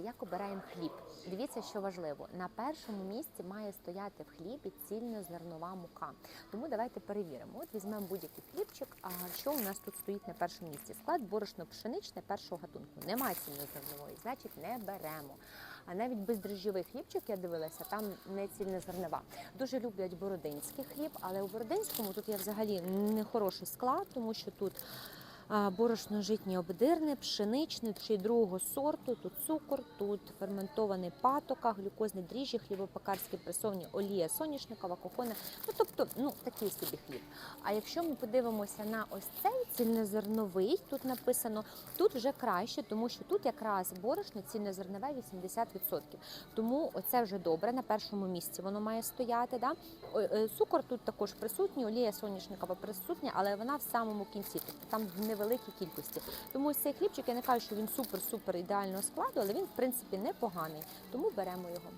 Як обираємо хліб? Дивіться, що важливо. На першому місці має стояти в хлібі цільнозернова мука. Тому давайте перевіримо. От візьмемо будь-який хлібчик. А що у нас тут стоїть на першому місці? Склад борошно-пшеничне першого гатунку. Немає цільнозернової, значить не беремо. А навіть бездріжджовий хлібчик, я дивилася, там не цільнозернова. Дуже люблять бородинський хліб, але у бородинському тут є взагалі нехороший склад, тому що тут а, борошно житнє обдирне, пшеничне чи другого сорту. Тут цукор, тут ферментований патока, глюкозні дріжджі, хлібопекарські пресовані олія соняшникова, кокона. Ну тобто, ну такий собі хліб. А якщо ми подивимося на ось цей цільнозерновий, тут написано, тут вже краще, тому що тут якраз борошно цільнозернове 80%. Тому оце вже добре. На першому місці воно має стояти. Да? Е, Цукор тут також присутній, олія соняшникова присутня, але вона в самому кінці, тобто там в невеликій кількості. Тому ось цей хлібчик, я не кажу, що він супер-супер ідеального складу, але він в принципі непоганий. Тому беремо його.